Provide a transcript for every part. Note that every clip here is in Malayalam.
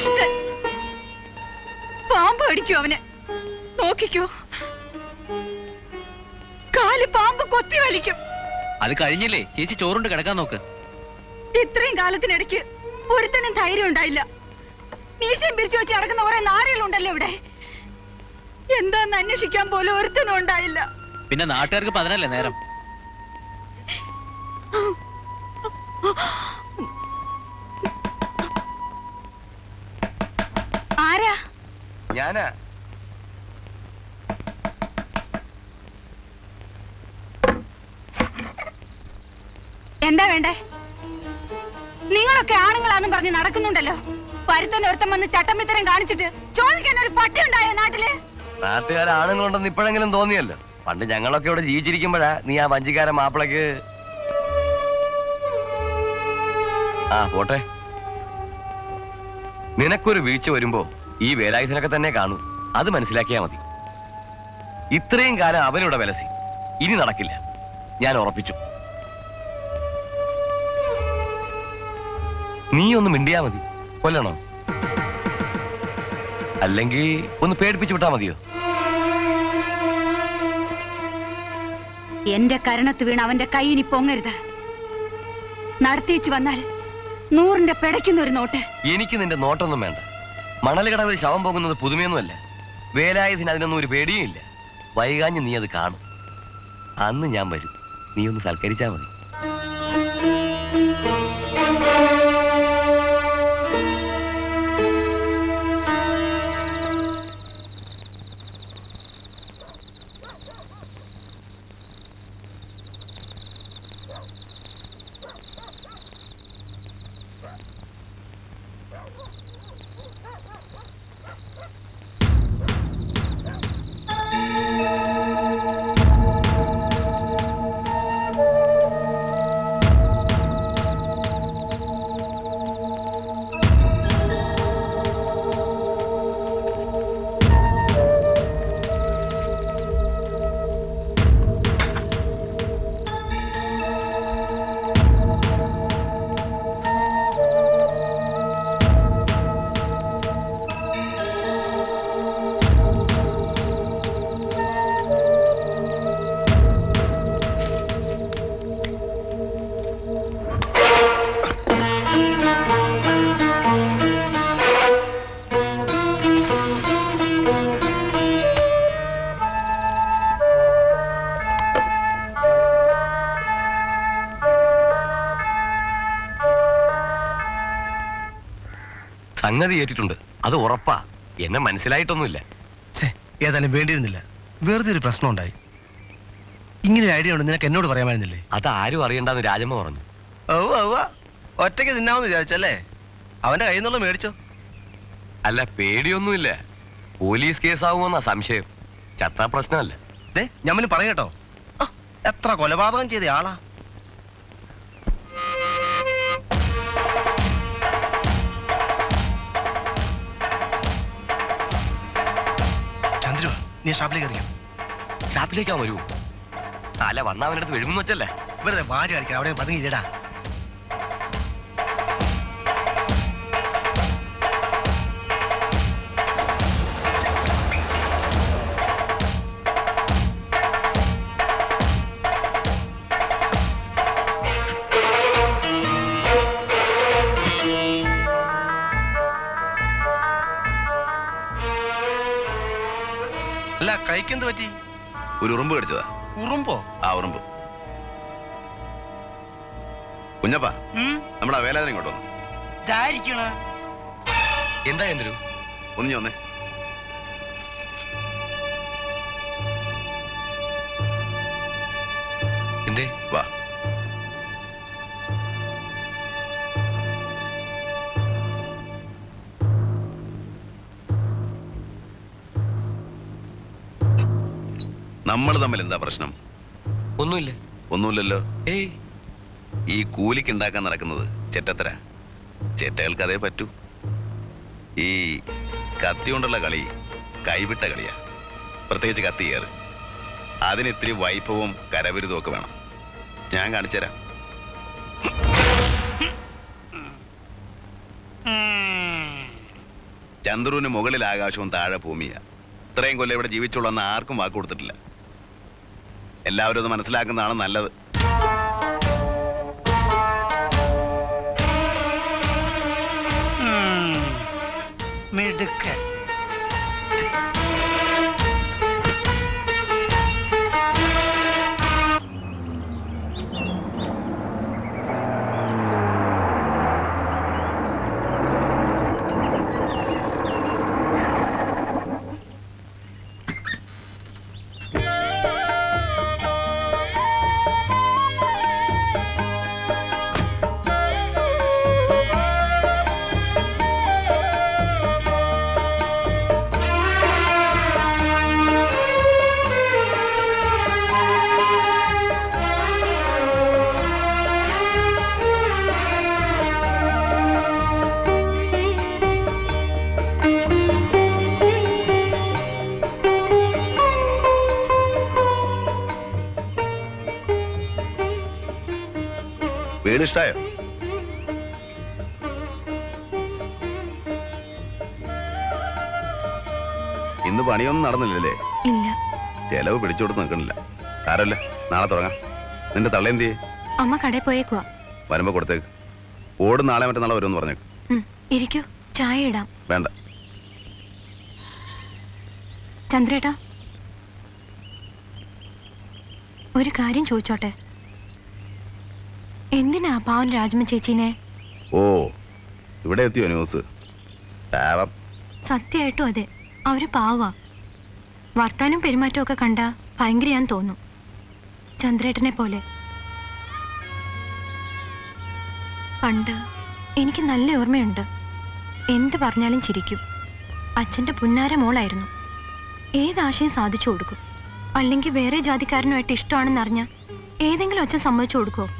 ദുഷ്ടൻ. പാമ്പ് അടിക്കൂ അവന്. നോക്കിക്കോ. കാൽ പാമ്പ് കൊത്തി വലിക്കും. അത് കഴിഞ്ഞില്ലേ? ചേച്ചി ചോറുണ്ട് കിടക്കാൻ നോക്ക്. ഇത്രയും കാലത്തിനിടയ്ക്ക് ഒരുത്തനും ധൈര്യം ഉണ്ടായില്ല. മീശയും പിരിച്ചു വെച്ച് നടക്കുന്ന കുറെ നാരികളുണ്ടല്ലോ ഇവിടെ. എന്താന്ന് അന്വേഷിക്കാൻ പോലും ഒരുത്തനും ഉണ്ടായില്ല. പിന്നെ നാട്ടുകാർക്ക് പതിനല്ലേ നേരം? ഞാനാ. എന്താ വേണ്ടേ? നിങ്ങളൊക്കെ ആണുങ്ങളാന്നും പറഞ്ഞ് നടക്കുന്നുണ്ടല്ലോ. പരുത്തൻ ഒരുത്തം വന്ന് ചട്ടമ്പിത്തരം കാണിച്ചിട്ട് ചോദിക്കാൻ ഒരു പട്ടി ഉണ്ടായോ നാട്ടിൽ? നാട്ടുകാരാണുങ്ങളുണ്ടെന്ന് ഇപ്പോഴെങ്കിലും തോന്നിയല്ലോ. പണ്ട് ഞങ്ങളൊക്കെ ഇവിടെ ജീവിച്ചിരിക്കുമ്പോഴാ നീ ആ വഞ്ചിക്കാരൻ മാപ്പിളക്ക് ആ പോട്ടെ. നിനക്കൊരു വീഴ്ച വരുമ്പോ ഈ വേലായുധനൊക്കെ തന്നെ കാണൂ. അത് മനസ്സിലാക്കിയാ മതി. ഇത്രയും കാലം അവനിവിടെ വിലസി. ഇനി നടക്കില്ല. ഞാൻ ഉറപ്പിച്ചു. നീ ഒന്ന് മിണ്ടിയാ മതി. കൊല്ലണോ? അല്ലെങ്കിൽ ഒന്ന് പേടിപ്പിച്ചു വിട്ടാ മതിയോ? എന്റെ കരണത്ത് വീണ് അവന്റെ കൈയിനി പൊങ്ങരുത്. നടത്തിച്ചു വന്നാൽ നൂറിന്റെ പിടയ്ക്കുന്ന ഒരു നോട്ട്. എനിക്ക് നിന്റെ നോട്ടൊന്നും വേണ്ട. മണൽ കടവിൽ ശവം പോകുന്നത് പുതുമയൊന്നുമല്ല. വേലായുധന അതിനൊന്നും ഒരു പേടിയും ഇല്ല വൈകാഞ്ഞ് നീ അത് കാണും. അന്ന് ഞാൻ വരും. നീ ഒന്ന് സൽക്കരിച്ചാൽ മതി. സംഗതി ഏറ്റിട്ടുണ്ട്. അത് ഉറപ്പാ. എന്നെ മനസ്സിലായിട്ടൊന്നുമില്ല. ഛേ ഏതായാലും വേണ്ടിയിരുന്നില്ല. വെറുതെ ഒരു പ്രശ്നം ഉണ്ടായി. ഇങ്ങനെ ഒരു ഐഡിയ ഉണ്ട് നിനക്ക് എന്നോട് പറയാമായിരുന്നില്ലേ അത് ആരും അറിയണ്ടെന്ന് രാജമ്മ പറഞ്ഞു. ഓ ഓ ഒറ്റയ്ക്ക് തിന്നാമെന്ന് വിചാരിച്ചല്ലേ? അവന്റെ കയ്യിൽ നിന്നുള്ള മേടിച്ചോ. അല്ല പേടിയൊന്നുമില്ല. പോലീസ് കേസാവുമെന്നാ സംശയം. ചത്താ പ്രശ്നമല്ല. ഞമ്മന് പറയട്ടോ. എത്ര കൊലപാതകം ചെയ്ത ആളാ. നീ ഷാപ്പിലേക്ക് അറിയാം ഷാപ്പിലേക്കാ വരൂ. അല്ല വന്ന അവന്റെ അടുത്ത് വെഴുമെന്ന് വെച്ചല്ലേ? വെറുതെ വാച അവിടെ അവിടെ പതുങ്ങിയില്ലടാ പറ്റി? ഒരു ഉറുമ്പ് കടിച്ചതാ. ഉറുമ്പോ? ആ ഉറുമ്പ്. കുഞ്ഞപ്പ നമ്മുടെ ആ വേലാതിനെ ഇങ്ങോട്ട് വന്നു. ഇതായിരിക്കണ? എന്താ എന്തൊരു ഒന്ന് വന്നേ. എന്തേ? വാ. നമ്മൾ തമ്മിൽ എന്താ പ്രശ്നം? ഒന്നുമില്ല. ഒന്നുമില്ലല്ലോ. ഏയ്. ഈ കൂലിക്ക് ഉണ്ടാക്കാൻ നടക്കുന്നത് ചെറ്റത്തര. ചെറ്റകൾക്ക് അതേ പറ്റൂ. ഈ കത്തി കൊണ്ടുള്ള കളി കൈവിട്ട കളിയാ. പ്രത്യേകിച്ച് കത്തി കയറ്. അതിന് ഇത്തിരി വൈഭവവും കരവിരുതും ഒക്കെ വേണം. ഞാൻ കാണിച്ചുതരാം. ചന്ദ്രുവിന് മുകളിൽ ആകാശവും താഴെ ഭൂമിയാ. ഇത്രയും കൊല്ലം ഇവിടെ ജീവിച്ചുള്ളെന്ന് ആർക്കും വാക്ക് കൊടുത്തിട്ടില്ല. എല്ലാവരും അത് മനസ്സിലാക്കുന്നതാണ് നല്ലത്. മിടുക്കൻ. വീട് ഇഷ്ടായോ ഇന്ന് പണിയൊന്നും നടന്നില്ലല്ലേ? ഇല്ല. ചെലവ് പിടിച്ചുകൊടുത്ത് നിൽക്കണില്ല. സാരല്ല നാളെ തുടങ്ങാം. നിന്റെ തള്ളേന്തി അമ്മ കടയിൽ പോയേക്കുവാ. വരുമ്പോ കൊടുത്തേക്ക്. ഓട് നാളെ മറ്റന്നാളെ വരുമെന്ന് പറഞ്ഞേക്ക്. ഇരിക്കൂ. ചായ ഇടാം. വേണ്ട. ചന്ദ്രേട്ടാ. ഒരു കാര്യം ചോദിച്ചോട്ടെ? എന്തിനാ പാവൻ രാജ്മ ചേച്ചീനെ? ഓ ഇവിടെ എത്തിയോ ന്യൂസ്? പാവം. സത്യമായിട്ടും അതെ. അവർ പാവാ. വർത്താനം പെരുമാറ്റവും ഒക്കെ കണ്ട ഭയങ്കരയാന്ന് തോന്നും. ചന്ദ്രേട്ടനെ പോലെ. പണ്ട് എനിക്ക് നല്ല ഓർമ്മയുണ്ട്. എന്ത് പറഞ്ഞാലും ചിരിക്കും. അച്ഛന്റെ പുന്നാര മോളായിരുന്നു. ഏതാശയം സാധിച്ചു കൊടുക്കും? അല്ലെങ്കിൽ വേറെ ജാതിക്കാരനുമായിട്ട് ഇഷ്ടമാണെന്ന് അറിഞ്ഞ ഏതെങ്കിലും അച്ഛൻ സമ്മതിച്ചു കൊടുക്കുമോ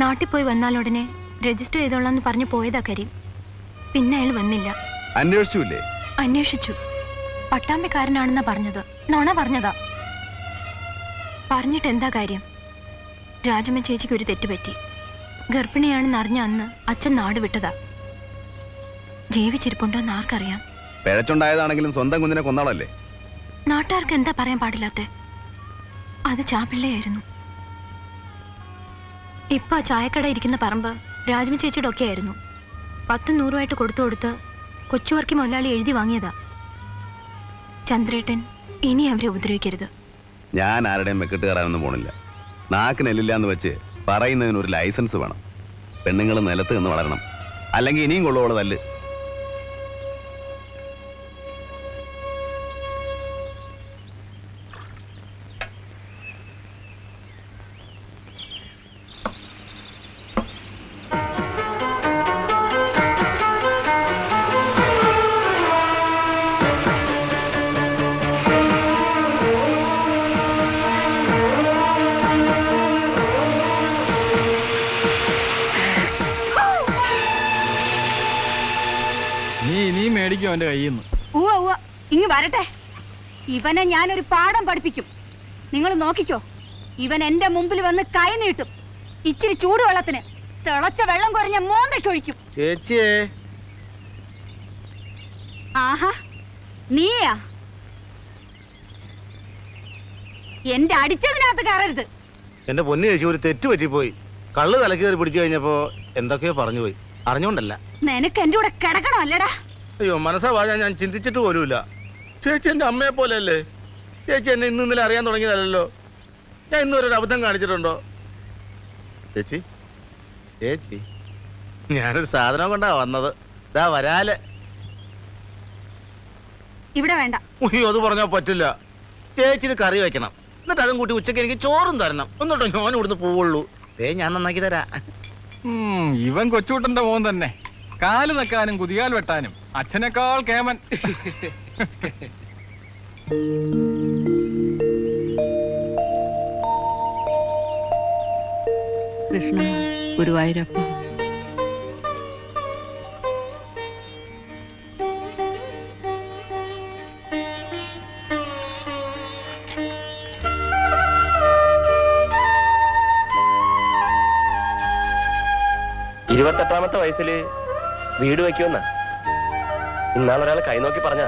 നാട്ടിൽ പോയി വന്നാലുടനെ രജിസ്റ്റർ ചെയ്തോളാന്ന് പറഞ്ഞു പോയതാ കരീം. പിന്നെ അയാൾ വന്നില്ല. അന്വേഷിച്ചില്ലേ അന്വേഷിച്ചു. പട്ടാമ്പിക്കാരനാണെന്നാ പറഞ്ഞത്. നോണ പറഞ്ഞതാ. പറഞ്ഞിട്ട് എന്താ കാര്യം? രാജമ്മ ചേച്ചിക്ക് ഒരു തെറ്റുപറ്റി ഗർഭിണിയാണെന്ന് അറിഞ്ഞ അന്ന് അച്ഛൻ നാട് വിട്ടതാ. ജീവിച്ചിരിപ്പുണ്ടോ എന്ന് ആർക്കറിയാം. പിഴച്ചുണ്ടായതാണെങ്കിലും സ്വന്തം കുഞ്ഞിനെ കൊന്നാളല്ലേ? നാട്ടുകാർക്ക് എന്താ പറയാൻ പാടില്ലാത്തെ? അത് ചാപ്പിള്ളയായിരുന്നു ഇപ്പൊ ആ ചായക്കട ഇരിക്കുന്ന പറമ്പ് രാജ്മി ചേച്ചിയുടെ ഒക്കെ ആയിരുന്നു. പത്തും നൂറുമായിട്ട് കൊടുത്തു കൊടുത്ത് കൊച്ചുവർക്കി മുതലാളി എഴുതി വാങ്ങിയതാ. ചന്ദ്രേട്ടൻ ഇനി അവരെ ഉപദ്രവിക്കരുത്. ഞാൻ ആരുടെയും മെക്കിട്ട് കയറാനൊന്നും പോണില്ല. നാക്കിനെല്ലില്ല എന്ന് വെച്ച് പറയുന്നതിന് ഒരു ലൈസൻസ് വേണം. പെണ്ണുങ്ങൾ നിലത്ത് നിന്ന് വളരണം. അല്ലെങ്കിൽ ഇനിയും കൊള്ളുവോൾ തല്ല്. അവന്റെ കയ്യിൽ നിന്ന് ഉവ്വ ഉവ്വ. ഇങ്ങ് വരട്ടെ. ഇവനെ ഞാനൊരു പാഠം പഠിപ്പിക്കും. നിങ്ങൾ നോക്കിക്കോ. ഇവൻ എന്റെ മുമ്പിൽ വന്ന് കൈ നീട്ടും. ഇച്ചിരി ചൂടുവെള്ളത്തിന് തിളച്ച വെള്ളം കുറഞ്ഞ മോന്തയ്ക്കൊഴിക്കും ചേച്ചിയേ. ആഹാ നീയാ? എന്റെ അടിച്ചതിനകത്ത് കയറരുത്. എന്റെ പൊന്നു ചേച്ചി ഒരു തെറ്റ് പറ്റിപ്പോയി. കള്ള് തലക്കേറി പിടിച്ചു കഴിഞ്ഞപ്പോ എന്തൊക്കെയോ പറഞ്ഞുപോയി. അറിഞ്ഞോണ്ടല്ല. നിനക്ക് എന്റെ കൂടെ കിടക്കണോ അല്ലടാ അയ്യോ മനസ്സാ വാഴാൻ ഞാൻ ചിന്തിച്ചിട്ട് പോലുമില്ല. ചേച്ചി എന്റെ അമ്മയെ പോലെയല്ലേ? ചേച്ചി എന്നെ ഇന്ന് ഇന്നലെ അറിയാൻ തുടങ്ങിയതല്ലോ ഞാൻ ഇന്നൊരു അബദ്ധം കാണിച്ചിട്ടുണ്ടോ? ചേച്ചി ചേച്ചി ഞാനൊരു സാധനം കൊണ്ടാ വന്നത്. ഇതാ വരാൽ. ഇവിടെ വേണ്ട. ഉയ്യോ അത് പറഞ്ഞാ പറ്റില്ല. ചേച്ചി ഇത് കറി വെക്കണം. എന്നിട്ട് അതും കൂട്ടി ഉച്ചയ്ക്ക് എനിക്ക് ചോറും തരണം. എന്നിട്ടോ ഞാൻ ഇവിടുന്ന് പോവുള്ളൂ. ഏ ഞാൻ നന്നാക്കി തരാം. ഉം, ഇവൻ കൊച്ചുകൂട്ടന്റെ മോൻ തന്നെ. കാൽ നക്കാനും കുതികാൽ വെട്ടാനും. അച്ഛനേക്കാൾ കേമൻ. കൃഷ്ണ ഗുരുവായൂരപ്പ. ഇരുപത്തെട്ടാമത്തെ വയസ്സിൽ വീട് വയ്ക്കുമെന്നാ. കൈ നോക്കി പറഞ്ഞ.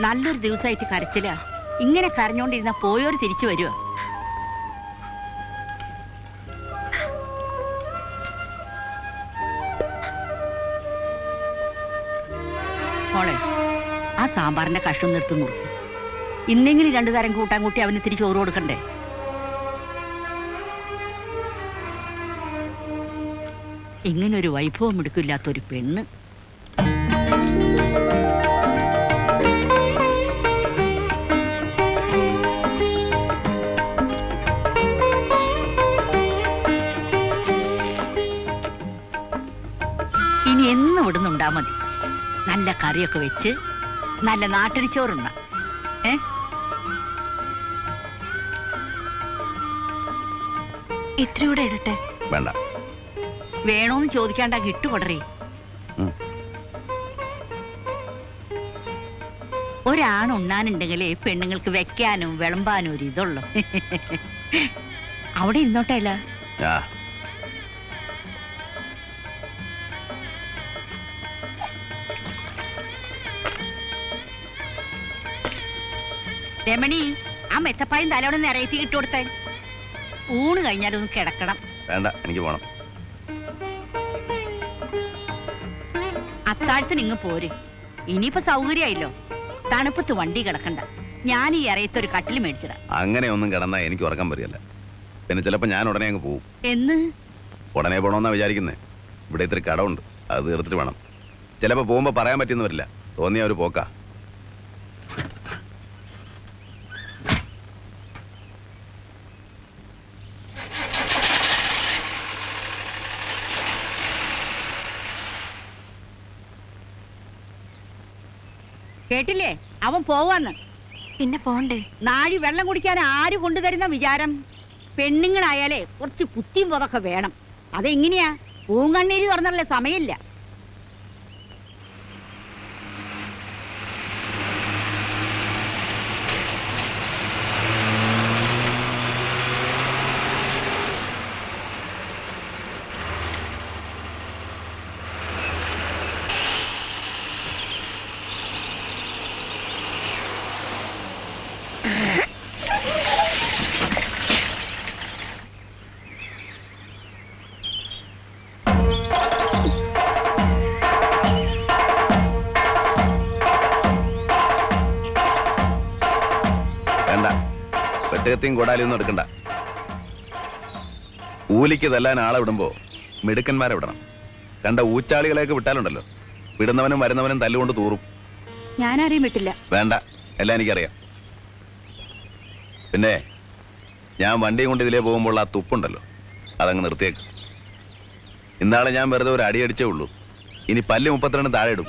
നല്ലൊരു ദിവസമായിട്ട് കരച്ചില്ല ഇങ്ങനെ കരഞ്ഞോണ്ടിരുന്ന പോയോര് തിരിച്ചു വരുവോ? മോളെ ആ സാമ്പാറിന്റെ കഷ്ണം നിർത്തുന്നു നിർത്തും ഇന്നെങ്കിലും രണ്ടു തരം കൂട്ടാൻ കൂട്ടി അവന് തിരിച്ചു ചോറ് കൊടുക്കണ്ടേ? ഇങ്ങനൊരു വൈഭവം എടുക്കില്ലാത്തൊരു പെണ്ണ് എന്നും ഇവിടുന്നുണ്ടാ മതി. നല്ല കറിയൊക്കെ വെച്ച് നല്ല നാട്ടരിച്ചോറുണ്ട ഏ? ഇത്രയൂടെ ഇടട്ടെ? വേണ്ട. വേണോന്ന് ചോദിക്കാണ്ട കിട്ടുകൊടറേ. ഒരാണ് ഉണ്ണാനുണ്ടെങ്കിലേ പെണ്ണുങ്ങൾക്ക് വെക്കാനും വിളമ്പാനും ഒരു ഇതുള്ളു. അവിടെ ഇരുന്നോട്ടെ അല്ല? രമണി ആ മെത്തപ്പായും തലോടെ നിറയത്തി ഇട്ടുകൊടുത്തേ ഊണ് കഴിഞ്ഞാലൊന്ന് കിടക്കണം. വേണ്ട എനിക്ക് പോണം. അത്താഴത്തിന് ഇങ്ങ് പോര്. ഇനിയിപ്പോ സൗകര്യമായില്ലോ. തണുപ്പത്ത് വണ്ടി കിടക്കണ്ട. ഞാൻ ഈ ഇറയത്തൊരു കട്ടിൽ മേടിച്ചിടാം. അങ്ങനെ ഒന്നും കിടന്നാ എനിക്ക് ഉറക്കം വരികയല്ല. പിന്നെ ചിലപ്പോ ഞാൻ ഉടനെ അങ്ങ് പോവും. എന്ന്? ഉടനെ പോണോന്നാ വിചാരിക്കുന്നേ. ഇവിടെ ഇത്തിരി കടമുണ്ട്. അത് തീർത്തിട്ട് വേണം. ചിലപ്പോ പോകുമ്പോ പറയാൻ പറ്റിയെന്ന് വരില്ല. തോന്നിയ ഒരു പോക്കാ. കേട്ടില്ലേ? അവൻ പോവാന്ന്. പിന്നെ പോണ്ടേ. നാഴി വെള്ളം കുടിക്കാൻ ആര് കൊണ്ടുതരുന്ന വിചാരം? പെണ്ണുങ്ങളായാലേ കുറച്ച് പുത്തിയും പുതൊക്കെ വേണം. അതെങ്ങനെയാ? പൂങ്കണ്ണീര് തുറന്നല്ലേ സമയമില്ല. വെട്ടുകത്തിയും കൊടാലിയൊന്നും എടുക്കണ്ട. കൂലിക്ക് തല്ലാൻ ആളെ വിടുമ്പോ മിടുക്കന്മാരെ വിടണം. കണ്ട ഊച്ചാളികളെയൊക്കെ വിട്ടാലുണ്ടല്ലോ. വിടുന്നവനും വരുന്നവനും തല്ലുകൊണ്ട് തൂറും. ഞാനാരെയും വിട്ടില്ല. വേണ്ട എല്ലാം എനിക്കറിയാം. പിന്നെ ഞാൻ വണ്ടി കൊണ്ട് ഇതിലേ പോകുമ്പോൾ ആ തുപ്പുണ്ടല്ലോ. അതങ്ങ് നിർത്തിയേക്ക്. ഇന്നാളെ ഞാൻ വെറുതെ ഒരു അടിയടിച്ചേ ഉള്ളൂ. ഇനി പല്ല് മുപ്പത്തിരണ്ട് താഴെ ഇടും.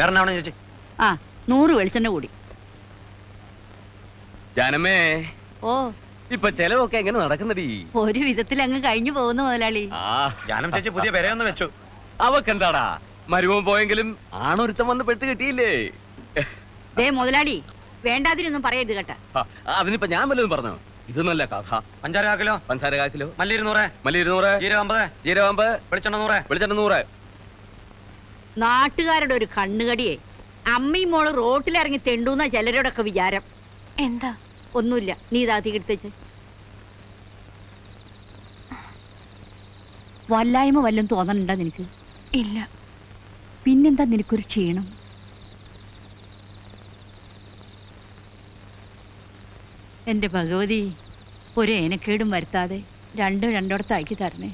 വേറെ എന്നാ ചേച്ചി. ആ നൂറ് വെളിച്ചെണ്ണ കൂടി. ജാനമ്മേ. ഓ. ഇപ്പൊ ചെലവൊക്കെ എങ്ങനെ നടക്കുന്നടി? ഒരു വിധത്തിൽ അങ്ങ് കഴിഞ്ഞു പോകുന്നു മുതലാളി. ആ. ജാനം ചേച്ചി പുതിയ പെരയൊന്ന് വെച്ചു. അവക്കെന്താടാ? മരുമോൻ പോയെങ്കിലും ആണൊരുത്തം വന്ന് പെട്ട് കിട്ടിയില്ലേ? ദേ മുതലാളി വേണ്ടാതിരൊന്നും പറയരുത് കേട്ടാ. ആ, അതിനിപ്പോ ഞാൻ വല്ലതും പറഞ്ഞു? ഇത് നല്ല കഥ. പഞ്ചാര കാക്കിലോ? പഞ്ചസാര കാക്കിലോ? മല്ലി ഇരുന്നൂറ്. മല്ലി ഇരുന്നൂറ്. ജീരകം അമ്പത്. ജീരകാമ്പ് വെളിച്ചെണ്ണ നൂറ്. വെളിച്ചെണ്ണ നൂറ്. നാട്ടുകാരുടെ ഒരു കണ്ണുകടിയെ അമ്മയും മോൾ റോട്ടിലിറങ്ങി തെണ്ടൂന്ന ചിലരോടൊക്കെ വിചാരം. എന്താ? ഒന്നുമില്ല. നീ ഇതാ തീർത്തേച്ച് വല്ലായ്മ വല്ലതും തോന്നണ്ട നിനക്ക്? ഇല്ല. പിന്നെന്താ നിനക്കൊരു ക്ഷീണം? എന്റെ ഭഗവതി ഒരു ഏനക്കേടും വരുത്താതെ രണ്ടും രണ്ടിടത്താക്കി തരണേ.